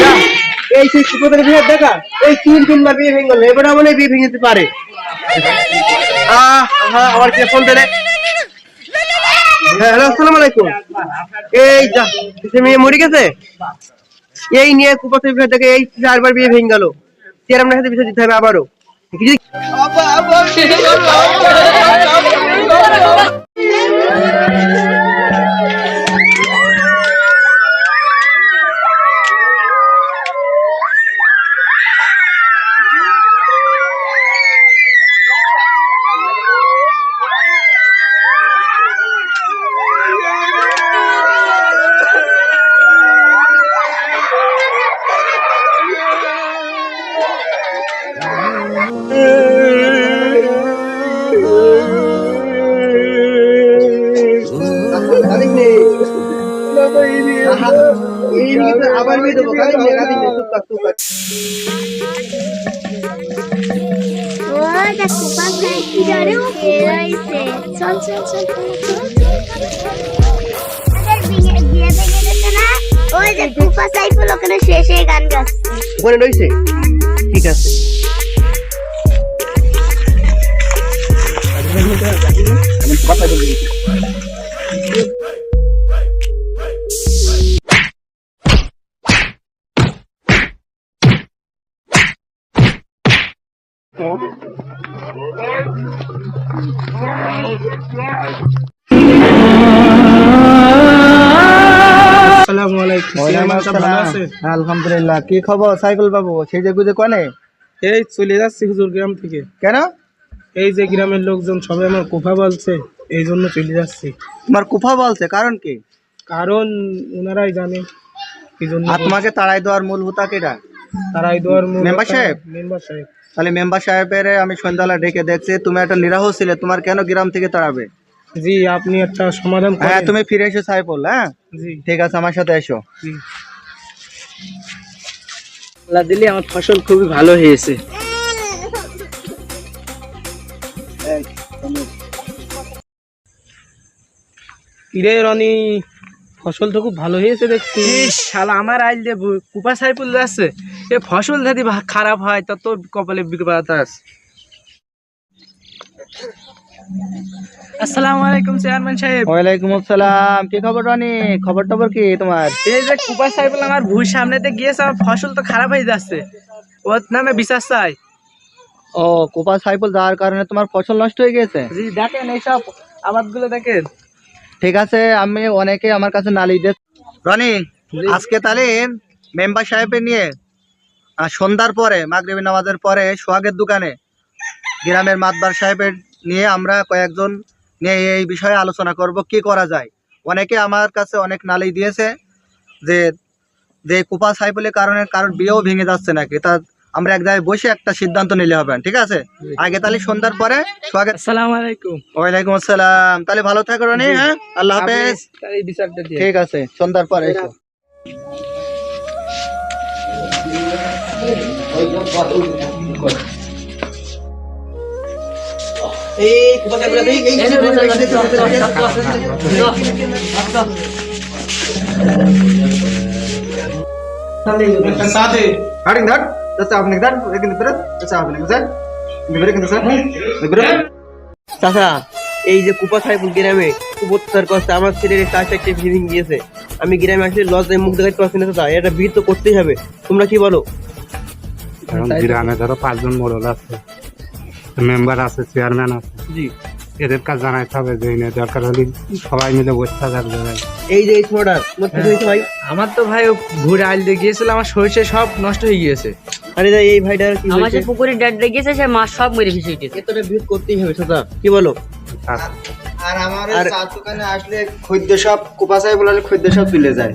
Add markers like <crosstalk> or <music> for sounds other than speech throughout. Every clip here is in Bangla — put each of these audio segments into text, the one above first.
যা, এই সেই বিয়ে দেখা এই তিন তিনবার বিয়ে ভেঙে গেল এবার মনে বিয়ে ভেঙে পারে। হ্যাঁ আমার কে ফোন দিলে হ্যাঁ হ্যালো আসসালামু আলাইকুম। এই যা সে মেয়ে মরে গেছে? এই নিয়ে কুপাতের বিয়ে দেখে এই চারবার বিয়ে ভেঙে গেল। চেয়ারম্যানের সাথে বিষয় দিতে হবে আবারও। ও দেখো পাশে কি জানে ও son, son, son, ওই যে কুপা সাইফুল ওখানে শেষে গান গাচ্ছে। ওখানে রয়েছে? ঠিক আছে। আলাইকুম। আলহামদুলিল্লাহ। কি খবর? সাইকেল বাবু সেই যে গুজে কনে এই চলে যাচ্ছি হুজুর গ্রাম থেকে। কেন? এই যে গ্রামের লোকজন সবাই আমার কোফা বলছে এই জন্য চলে যাচ্ছি। তোমার কুফা বলছে কারণ কি? কারণ ওনারাই জানে এই জন্য আর তাড়াই দেওয়ার মূল হুতা কেটা তারাই দেওয়ার মূল মেম্বার সাহেব? মেম্বার সাহেব তাহলে মেম্বার সাহেবের আমি সন্ধ্যাবেলা ডেকে দেখছি তুমি একটা নিরাহ ছিলে তোমার কেন গ্রাম থেকে তাড়াবে? জি আপনি একটা সমাধান হ্যাঁ তুমি ফিরে এসো সাইফুল হ্যাঁ? জি। ঠিক আছে আমার সাথে এসো। আল্লাহ দিলে আমার ফসল খুবই ভালো হয়েছে। কিরে রনি? ফসল তো খুব ভালো হয়েছে দেখছি শালা আমার আইল যে কুপা সাইপুল যাচ্ছে এ ফসল যদি খারাপ হয় তা তোর কপালে বিপদ আছে আসসালামু আলাইকুম চেয়ারম্যান সাহেব। ওয়ালাইকুম আসসালাম। কি খবর রানি? খবর টবর কি তোমার? এই যে কুপা সাইপুল আমার ভুঁই সামনেতে গিয়েছে আমার ফসল তো খারাপ হয়ে যাচ্ছে। ওর নামে বিশ্বাস চাই। ও কুপা যাওয়ার কারণে তোমার ফসল নষ্ট হয়ে গেছে জি দেখেন এইসব আবাদগুলো দেখেন। ঠিক আছে আমি অনেকে আমার কাছে নালি দিয়ে। রনি আজকে তাহলে মেম্বার সাহেবের নিয়ে সন্ধ্যার পরে মাগরিবি নামাজের পরে সোহাগের দোকানে গ্রামের মাতবার সাহেবের নিয়ে আমরা কয়েকজন নিয়ে এই বিষয়ে আলোচনা করব কি করা যায়। অনেকে আমার কাছে অনেক নালি দিয়েছে যে যে কুপা সাইফুলের কারণে কারোর বিয়েও ভেঙে যাচ্ছে নাকি তা আমরা এক জায়গায় বসে একটা সিদ্ধান্ত নিলে হবে ঠিক আছে আগে তাহলে সন্ধ্যার পরে আসসালামু আলাইকুম ওয়ালাইকুম আসসালাম তাহলে ভালো থাকো রনি হ্যাঁ আল্লাহ হাফেজ ঠিক আছে সন্ধ্যার পরে সাথে হাড়িং ধার চাচা বেরোত চাচা এই যে কুপা সাইপুল গ্রামে খুব অত্যাচার করছে আমার ছেলের চার চারটে ফিলিং গিয়েছে আমি গ্রামে আসলে লজ্জায় মুখ দেখাতে পারছি না চাচা এটা ভিড় তো করতেই হবে। তোমরা কি বলো? গ্রামে ধরো পাঁচজন মোড়ল আছে মেম্বার আছে চেয়ারম্যান আছে। জি। এদের কাজ জানাইতে হবে যে এনে দরকার হলে সবাই মিলে বসে থাকার জায়গায়। এই যে ছোটটা তোমার ভাই? আমার তো ভাই ঘুরে আইল দিয়ে গিয়েছিল আমার সরিষা সব নষ্ট হয়ে গিয়েছে। আরে ভাই এই ভাইটার কি আমার পুকুরে ডেড লেগেছে সে মাছ সব মেরে ভেসে উঠেছে এতটা ভিড় করতেই হবে চাচা কি বলো? আর আমার আর- চার দোকানে আসলে খদ্য সব কুপাসায় বলে খদ্য সব তুলে যায়।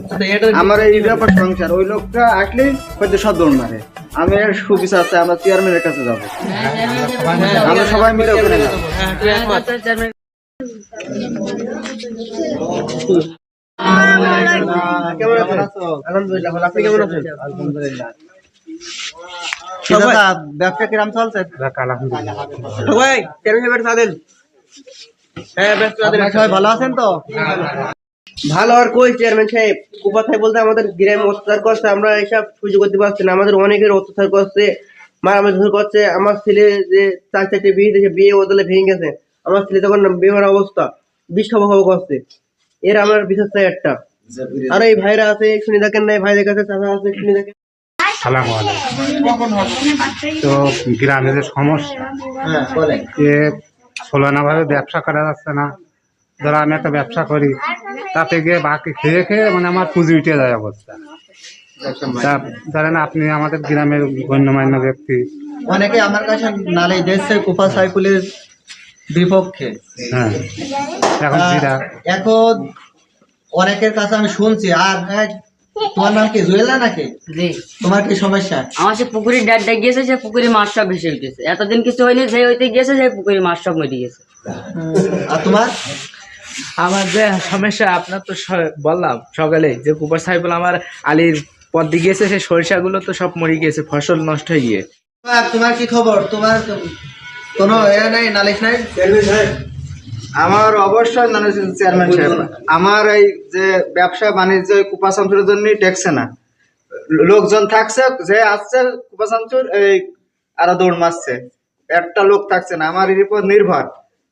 আমার এই ব্যাপার সংসার ওই লোকটা আসলে খদ্য সব দৌড় মারে। আমি এর সুবিচার চাই আমরা চেয়ারম্যানের কাছে যাব। আমরা সবাই মিলে ওখানে যাব। তুই একমত। কেমন আছো আলহামদুলিল্লাহ ভালো। আপনি কেমন আছেন আলহামদুলিল্লাহ দাদা ব্যবসা কিরাম চলছে সবাই চেয়ারম্যান সাদেন হ্যাঁ সবাই ভালো আছেন তো? ভালো আর কই চেয়ারম্যান সাহেব। সাহেব বলতে আমাদের গ্রামে অত্যাচার করছে আমরা এসব সহ্য করতে পারছি না। আমাদের অনেকের অত্যাচার করছে মারামারি করছে। আমার ছেলে যে চার চারটে বিয়ে দিয়েছে বিয়ে বদলে ভেঙে গেছে। আমার ছেলে তখন বিমার অবস্থা বিষ খাব খাব করছে। এর আমার বিশেষ চাই একটা। আর এই ভাইরা আছে শুনে দেখেন না এই ভাইদের কাছে চাচা আছে শুনে দেখেন। সালাম তো গ্রামে যে সমস্যা হ্যাঁ বলেন। ভাবে ব্যবসা করা যাচ্ছে না। ধরো আমি একটা ব্যবসা করি তাতে গিয়ে বাকি খেয়ে খেয়ে মানে আমার পুঁজি উঠে যায় অবস্থা। ধরেন আপনি আমাদের গ্রামের গণ্যমান্য ব্যক্তি। অনেকে আমার কাছে নালিশ দিচ্ছে কুপা সাইকুলের বিপক্ষে। হ্যাঁ এখন আহ, জিরা এখন অনেকের কাছে আমি শুনছি আর তোমার নাম কি জুয়েলা নাকি? জি। তোমার কি সমস্যা? আমার সে পুকুরের ডাড্ডা গিয়েছে সে পুকুরে মাছ সব ভেসে উঠেছে। এতদিন কিছু হয়নি যে হইতে গিয়েছে সেই পুকুরে মাছ সব মরে গেছে আর তোমার? আমার যে সমস্যা আপনার তো বললাম সকালে যে কুপার সাহেবুল আমার আলির পথ দিয়ে গিয়েছে সেই সরিষাগুলো তো সব মরে গিয়েছে ফসল নষ্ট হয়ে গিয়ে। তোমার কি খবর? তোমার কোনো এ নাই নালিশ নাই? আমার অবশ্যই নানা চেয়ারম্যান সাহেব। আমার এই যে ব্যবসা বাণিজ্য কুপা শামসুরের জন্যই টেকছে না। লোকজন থাকছে যে আসছে কুপা শামসুর এই আরও দৌড় মারছে একটা লোক থাকছে না আমার এর উপর নির্ভর।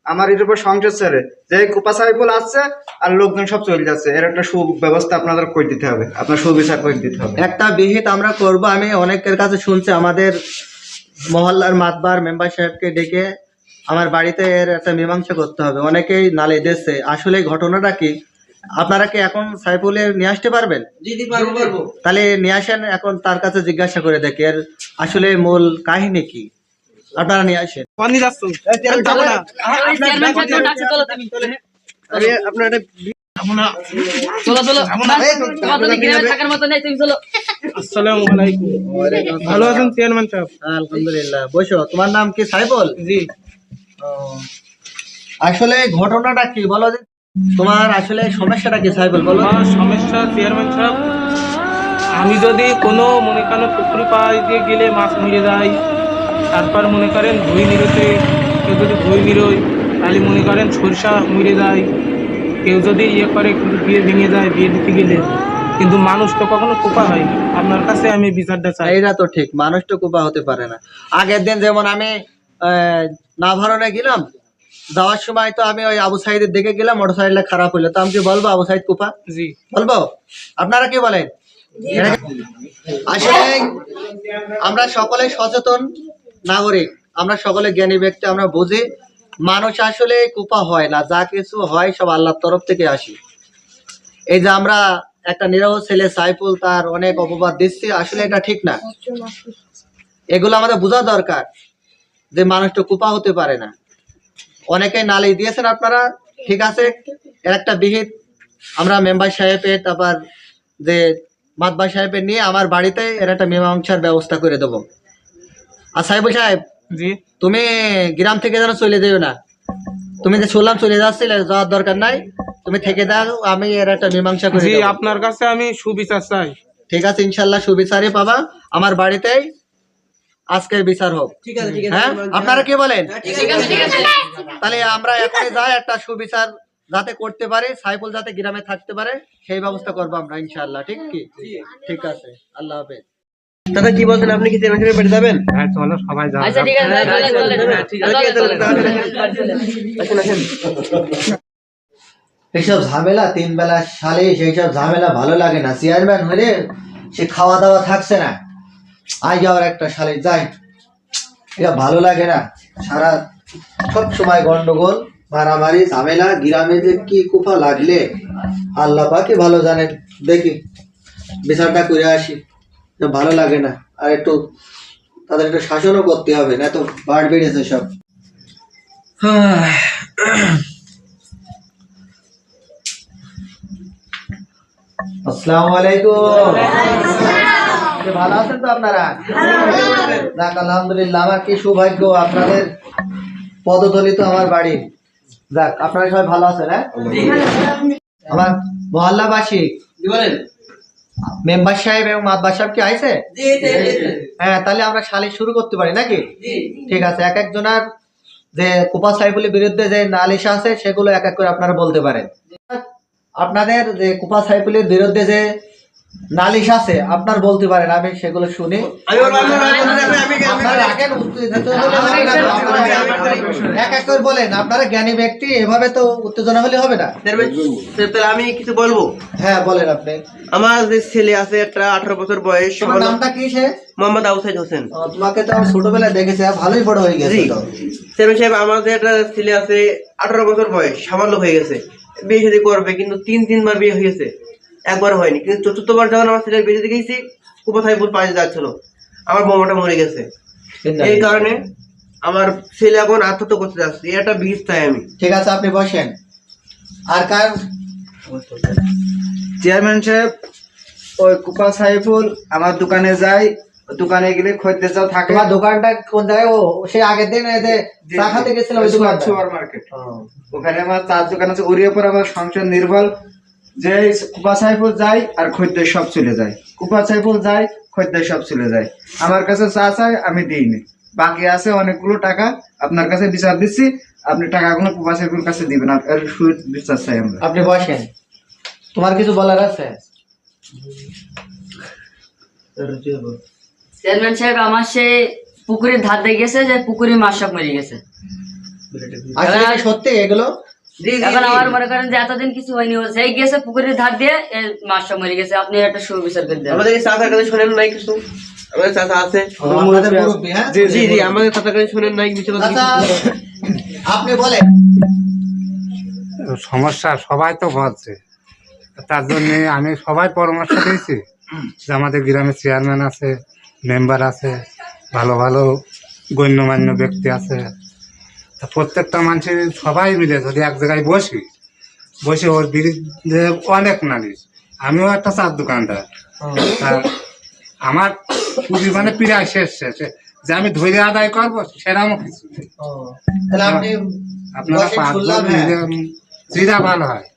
আমার এর উপর সংসার ছেড়ে। যে কুপা সাহেবুল আসছে আর লোকজন সব চলে যাচ্ছে। এর একটা সুব্যবস্থা আপনাদের করে দিতে হবে। আপনার সুবিচার করে দিতে হবে। একটা বিহিত আমরা করব। আমি অনেকের কাছে শুনছি আমাদের মহল্লার মাতবার মেম্বার সাহেবকে ডেকে আমার বাড়িতে এর একটা মীমাংসা করতে হবে। অনেকেই নালে দিচ্ছে। আসলে ঘটনাটা কি? আপনারা কি এখন সাইফুলের নিয়ে আসতে পারবেন? তাহলে নিয়ে আসেন এখন তার কাছে জিজ্ঞাসা করে দেখি। এর আসলে মূল কাহিনী কি? আপনারা নিয়ে আসেন। পানি যাচ্ছ। যাব না। আমি আপনার একটা চলো চলো তোমার গ্রামে থাকার মতো নেই তুমি চলো। আসসালামু আলাইকুম। ভালো আছেন চেয়ারম্যান সাহেব? আলহামদুলিল্লাহ। বসো তোমার নাম কি সাইফুল? জি। আসলে ঘটনাটা কি বলো যে? তোমার আসলে সমস্যাটা কি সাইফুল বলো? সমস্যা চেয়ারম্যান সাহেব আমি যদি কোনো মনে করেন পুকুর পাড় দিয়ে গেলে মাছ মরে যায় তারপর মনে করেন ধুই নিরোতে কেউ যদি ধুই নিরোয় তাহলে মনে করেন সরিষা মরে যায়। কেউ যদি ইয়ে করে কিন্তু বিয়ে ভেঙে যায় বিয়ে দিতে গেলে। কিন্তু মানুষ তো কখনো কোপা হয়নি। আপনার কাছে আমি বিচারটা চাই। এটা তো ঠিক মানুষ তো কুপা হতে পারে না। আগের দিন যেমন আমি আহ, নাভারণে গেলাম যাওয়ার সময় তো আমি ওই আবু সাইদের দেখে গেলাম মোটর সাইকেলটা খারাপ হইল তো আমি কি বলব আবু সাইদ কুপা? জি। বলব? আপনারা কি বলেন? আসলে আমরা সকলে সচেতন নাগরিক, আমরা সকলে জ্ঞানী ব্যক্তি, আমরা বুঝি, মানুষ আসলে কুপা হয় না, যা কিছু হয় সব আল্লাহর তরফ থেকে আসি। এই যে আমরা একটা নিরহ ছেলে সাইফুল, তার অনেক অপবাদ দিচ্ছি, আসলে এটা ঠিক না। এগুলো আমাদের বোঝা দরকার যে মানুষটা কুপা হতে পারে না। অনেকে নালিশ দিয়েছেন আপনারা? ঠিক আছে? এর একটা বিহিত আমরা মেম্বার সাহেবের তারপর যে মাতবা সাহেবের নিয়ে আমার বাড়িতে এর একটা মীমাংসার ব্যবস্থা করে দেবো। আর সাহেব জি। তুমি গ্রাম থেকে যেন চলে যেও না। তুমি যে শুনলাম চলে যাচ্ছিলে যাওয়ার দরকার নাই। তুমি থেকে দাও আমি এর একটা মীমাংসা করে জি আপনার কাছে আমি সুবিচার চাই। ঠিক আছে ইনশাল্লাহ সুবিচারই পাবা। আমার বাড়িতেই আজকের বিচার হোক। ঠিক আছে ঠিক আছে হ্যাঁ? আপনারা কি বলেন? ঠিক আছে ঠিক আছে তাহলে আমরা এখনই যাই একটা সুবিচার যাতে করতে পারি সাইফুল যাতে গ্রামে থাকতে পারে সেই ব্যবস্থা করব আমরা ইনশাল্লাহ ঠিক কি? ঠিক আছে আল্লাহ হাফেজ। দাদা কি বলছেন? আপনি কি সাহেবের বাড়ি যাবেন? হ্যাঁ চলো সবাই যাওয়া আচ্ছা ঠিক আছে চলে চলে ঠিক আছে, চলে চলে, চলে আসেন আসেন। এইসব ঝামেলা তিন বেলা সালে সেই সব ঝামেলা ভালো লাগে না। চেয়ারম্যান হলে সে খাওয়া দাওয়া থাকছে না। আজ যাওয়ার একটা সালে যাই। এটা ভালো লাগে না। সারা সব সময় গন্ডগোল মারামারি ঝামেলা গ্রামে যে কি কুফা লাগলে আল্লাহ পাকে ভালো জানেন। দেখি বিচারটা করে আসি। ভালো লাগে না। আর একটু তাদের একটু শাসনও করতে হবে না তো বাড় বেড়েছে সব। <sighs> আসসালামু আলাইকুম। ভালো আছেন তো আপনারা? যাক আলহামদুলিল্লাহ আমার কি সৌভাগ্য আপনাদের পদতলি তো আমার বাড়ি। যাক আপনারা সবাই ভালো আছেন হ্যাঁ? আমার মহল্লাবাসী। কি বলেন। মেম্বার সাহেব এবং মাতবার সাহেব কি আইছে? হ্যাঁ তাহলে আমরা সালিশ শুরু করতে পারি নাকি? ঠিক আছে এক একজনার যে কুপা সাহেবের বিরুদ্ধে যে নালিশ আছে সেগুলো এক এক করে আপনারা বলতে পারেন। আপনাদের যে কুপা সাইফুলের বিরুদ্ধে যে নালিশ আছে আপনার বলতে পারেন আমি সেগুলো শুনি। এক এক করে বলেন আপনারা জ্ঞানী ব্যক্তি এভাবে তো উত্তেজনা হলে হবে না। আমি কিছু বলব? হ্যাঁ বলেন আপনি। আমার যে ছেলে আছে একটা আঠারো বছর বয়স নামটা কি সে? মোহাম্মদ আউসাইদ হোসেন। তোমাকে তো আমি ছোটবেলায় দেখেছি ভালোই বড় হয়ে গেছে জি। সাহেব আমার যে একটা ছেলে আছে আঠারো বছর বয়স সামান্য হয়ে গেছে। বিয়ে করবে কিন্তু তিন তিনবার বিয়ে হয়ে গেছে। একবার হয়নি। কিন্তু চতুর্থবার যখন আমার ছেলের বিয়ে দিতে গেছি কোথায় ফুল পাশে যাচ্ছিল? আমার বোমাটা মরে গেছে। এই কারণে আমার ছেলে এখন আত্মহত্যা করতে যাচ্ছে। এটা বীজ চাই আমি। ঠিক আছে আপনি বসেন। আর কার? চেয়ারম্যান সাহেব ওই কুপা সাইফুল আমার দোকানে যায়। দোকানে গেলে খদ্দের যা থাকে। তোমার দোকানটা কোন জায়গায়? ও সে আগের দিন যে চা খাতে গেছিল ওই দোকানটা সুপার মার্কেট। ওখানে আমার চার দোকান আছে। ওর উপর আমার সংসার নির্ভর। যে কুপা সাইফুল যায় আর খদ্দের সব চলে যায়। কুপা সাইফুল যায় খদ্দের সব চলে যায়। আমার কাছে চা চাই আমি দিইনি বাকি আছে অনেকগুলো টাকা আপনার কাছে বিচার দিচ্ছি। আপনি টাকাগুলো কুপা সাইফুল কাছে দিবেন আর এর সুদ বিচার চাই আমরা। আপনি বসেন। তোমার কিছু বলার আছে? চেয়ারম্যান সাহেব আমার সেই পুকুরের ধার দিয়ে গেছে যে পুকুরে মাছ সব মরে গেছে। আসলে সত্যি এগুলো? এখন আমার মনে করেন যে এতদিন কিছু হয়নি ও সেই গেছে পুকুরের ধার দিয়ে মরে গেছে। আপনি একটা সুবিচার করে দেন। আমাদের এই কাছে শোনেন নাই কিছু? আমাদের চাচা আছে। ও, আপনাদের মুরব্বি? জি জি জি আমাদের চাচার কাছে শোনেন নাই কিছু আপনি বলেন। সমস্যা সবাই তো বলছে। তার জন্য আমি সবাই পরামর্শ দিয়েছি যে আমাদের গ্রামে চেয়ারম্যান আছে মেম্বার আছে ভালো ভালো গণ্যমান্য ব্যক্তি আছে। প্রত্যেকটা মানুষের সবাই মিলে যদি এক জায়গায় বসি বসে ওর বিরুদ্ধে অনেক নালিশ। আমিও একটা চার দোকানদার। আমার পুঁজি মানে প্রায় শেষ শেষে। যে আমি ধৈর্য আদায় করব সেরকমও কিছু নেই। ও, তাহলে আপনি আপনারা পাঁচজন হ্যাঁ। মিলে যেটা ভালো হয়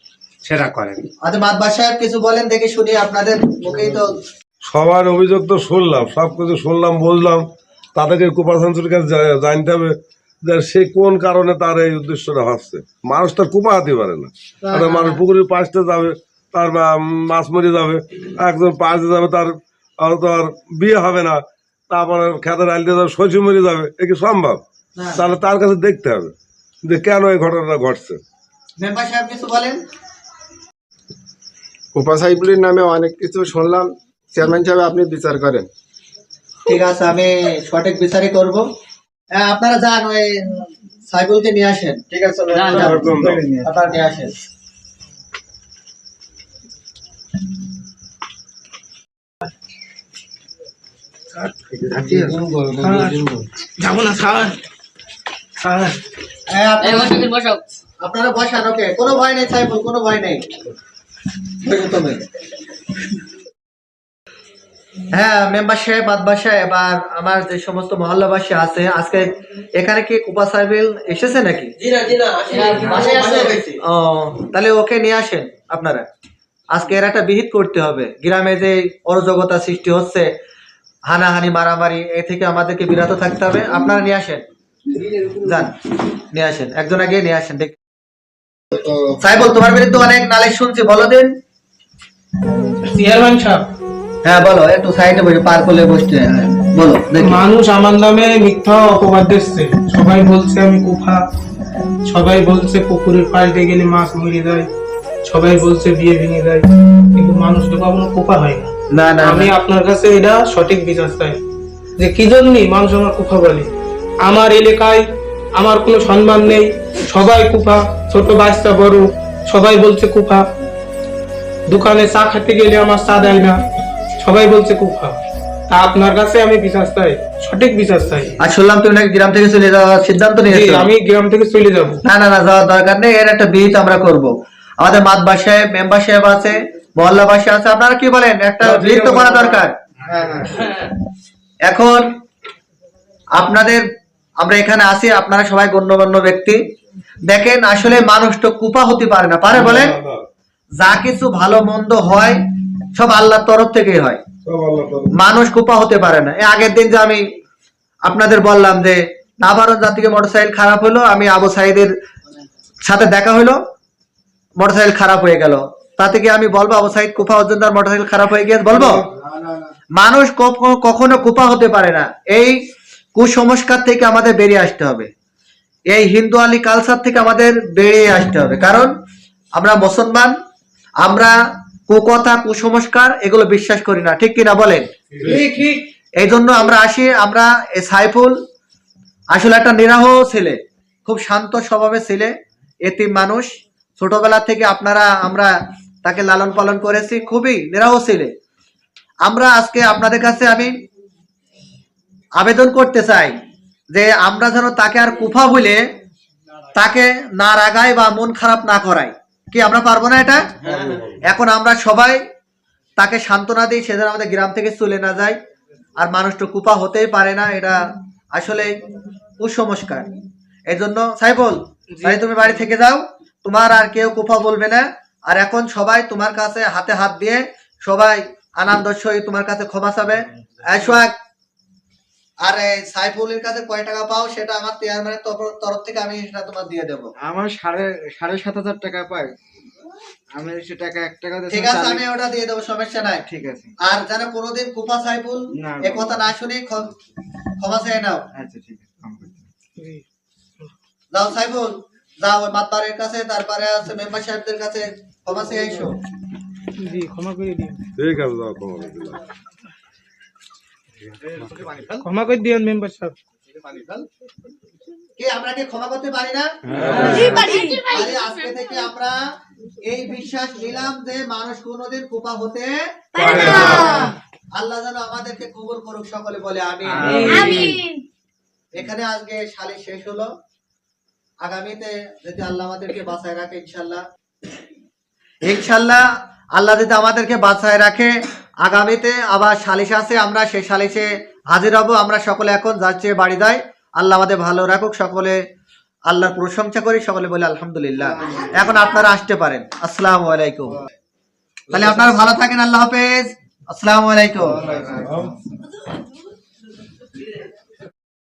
সেটা করেন। আচ্ছা সাহেব কিছু বলেন দেখি শুনি আপনাদের মুখেই তো সবার অভিযোগ তো শুনলাম সব কিছু শুনলাম বললাম তাদেরকে কুপাশাঞ্চুর কাছে জানতে হবে। সে কোন কারণে তার এই উদ্দেশ্যটা হচ্ছে? মানুষ তার কুপা হতে পারে না। একটা মানুষ পুকুরের পাশতে যাবে তার মাছ মরে যাবে একজন পাশে যাবে তার হয়তো আর বিয়ে হবে না তারপরে খেতের আলতে যাবে শশী মরে যাবে এ কি সম্ভব? তাহলে তার কাছে দেখতে হবে যে কেন এই ঘটনাটা ঘটছে। মেম্বার সাহেব কুপা সাইফুলের নামে অনেক কিছু শুনলাম। চেয়ারম্যান সাহেব আপনি বিচার করেন। ঠিক আছে আমি সঠিক বিচারই করব। হ্যাঁ আপনারা যান ওই সাইকেলকে নিয়ে আসেন ঠিক আছে। আপনারা নিয়ে আসেন। যাব না স্যার স্যার হ্যাঁ আপনারা বসান ওকে। কোনো ভয় নেই সাইফুল কোনো ভয় নেই। তুমি হ্যাঁ মেম্বার সাহেব বাদবাস সাহেব আর আমার যে সমস্ত মহল্লাবাসী আছে আজকে এখানে কি কুপা সাহেবেল এসেছে নাকি? জি না জি না আসেনি। বাসায় আছে। বাসায় হয়েছে। ও তাহলে ওকে নিয়ে আসেন আপনারা। আজকে এর একটা বিহিত করতে হবে। গ্রামে যে অরাজকতা সৃষ্টি হচ্ছে হানাহানি মারামারি এ থেকে আমাদেরকে বিরত থাকতে হবে। আপনারা নিয়ে আসেন। যান নিয়ে আসেন। একজন আগে নিয়ে আসেন দেখ। সাইবল তোমার বিরুদ্ধে অনেক নালিশ শুনছি বলো দিন। চেয়ারম্যান সাহেব হ্যাঁ বলো একটু সাইডে বসে পার করলে বসতে বলো মানুষ আমার নামে মিথ্যা অপবাদ দিচ্ছে। সবাই বলছে আমি কুফা। সবাই বলছে পুকুরের দিয়ে গেলে মাছ মরে যায় সবাই বলছে বিয়ে ভেঙে যায় কিন্তু মানুষ তো কখনো কুফা হয় না। না না আমি আপনার কাছে এটা সঠিক বিচার চাই। যে কি জন্যই মানুষ আমার কুফা বলে? আমার এলাকায় আমার কোনো সম্মান নেই। সবাই কুফা ছোট বাচ্চা বড়। সবাই বলছে কুফা। দোকানে চা খেতে গেলে আমার চা দেয় না। সবাই বলছে কুফা তা আপনার কাছে আমি বিচার চাই সঠিক বিচার চাই আর শুনলাম তুমি নাকি গ্রাম থেকে চলে যাওয়ার সিদ্ধান্ত নিয়েছো। আমি গ্রাম থেকে চলে যাব। না না না যাওয়ার দরকার নেই এর একটা বিহিত আমরা করব। আমাদের সাহেব মেম্বার সাহেব আছে মহল্লাবাসী আছে আপনারা কি বলেন? একটা বিহিত করা দরকার। এখন আপনাদের আমরা এখানে আছি আপনারা সবাই গণ্যমান্য ব্যক্তি। দেখেন আসলে মানুষ তো কুপা হতে পারে না। পারে বলেন? যা কিছু ভালো মন্দ হয় সব আল্লাহর তরফ থেকেই হয়। মানুষ কুপা হতে পারে না। আগের দিন যে আমি আপনাদের বললাম যে নাভারণ জাতিকে মোটরসাইকেল খারাপ হলো আমি আবু সাইদের সাথে দেখা হলো মোটরসাইকেল খারাপ হয়ে গেল। তাতে কি আমি বলব আবু সাইদ কুফা অর্জনদার মোটরসাইকেল খারাপ হয়ে গিয়েছে? বলব? মানুষ কখ- কখনো কুপা হতে পারে না। এই কুসংস্কার থেকে আমাদের বেরিয়ে আসতে হবে। এই হিন্দু আলী কালচার থেকে আমাদের বেরিয়ে আসতে হবে। কারণ আমরা মুসলমান আমরা কুকথা কুসংস্কার এগুলো বিশ্বাস করি না। ঠিক কিনা বলেন? এই জন্য আমরা আসি আমরা সাইফুল আসলে একটা নিরাহ ছেলে খুব শান্ত স্বভাবের ছেলে এতিম মানুষ। ছোটবেলা থেকে আপনারা আমরা তাকে লালন পালন করেছি খুবই নিরাহ ছেলে। আমরা আজকে আপনাদের কাছে আমি আবেদন করতে চাই যে আমরা যেন তাকে আর কুফা বলে তাকে না রাগাই বা মন খারাপ না করাই। কি আমরা পারব না এটা? এখন আমরা সবাই তাকে সান্ত্বনা দিই সে যেন আমাদের গ্রাম থেকে চলে না যায়। আর মানুষ তো কুপা হতেই পারে না এটা আসলে কুসংস্কার। এই জন্য সাইফুল তাই তুমি বাড়ি থেকে যাও তোমার আর কেউ কুফা বলবে না। আর এখন সবাই তোমার কাছে হাতে হাত দিয়ে সবাই আনন্দ সহিত তোমার কাছে ক্ষমা চাবে। সোহাগ, আর এই সাইফুলের কাছে কয় টাকা পাও সেটা আমার চেয়ারম্যানের তরফ- তরফ থেকে আমি সেটা তোমার দিয়ে দেবো। আমার সাড়ে সাড়ে সাত হাজার টাকা পাই। আমি সে টাকা এক টাকা ঠিক আছে আমি ওটা দিয়ে দেবো সমস্যা নাই। ঠিক আছে। আর যেন কোনোদিন কুপা সাইফুল এ কথা না শুনে ক্ষমা চেয়ে নাও। আচ্ছা ঠিক আছে। যাও সাইফুল যাও ওই মাতবারের কাছে তারপরে আছে মেম্বার সাহেবদের কাছে। ক্ষমা চেয়ে আইসো। জি ক্ষমা করে দিন ঠিক আছে যাও ক্ষমা করে দিলাম। ক্ষমা করে দিন মেম্বার সাহেব। কি আমরা কি ক্ষমা করতে পারি না? আজকে থেকে আমরা এই বিশ্বাস নিলাম যে মানুষ কোনোদিন কুপা হতে পারে না। আল্লাহ যেন আমাদেরকে কবুল করুক সকলে বলে আমি আমিন। এখানে আজকে শালি শেষ হলো। আগামীতে যদি আল্লাহ আমাদেরকে বাঁচায় রাখে ইনশাল্লাহ। ইনশাল্লাহ আল্লাহ যদি আমাদেরকে বাঁচায় রাখে আগামীতে আবার সালিশ আছে, আমরা সেই সালিশে হাজির হব, আমরা সকলে এখন যাচ্ছে বাড়ি দেয় আল্লাহ আমাদের ভালো রাখুক, সকলে আল্লাহর প্রশংসা করি, সকলে বলে আলহামদুলিল্লাহ। এখন আপনারা আসতে পারেন। আসসালামু আলাইকুম। তাহলে আপনারা ভালো থাকেন, আল্লাহ হাফেজ। আসসালামু আলাইকুম।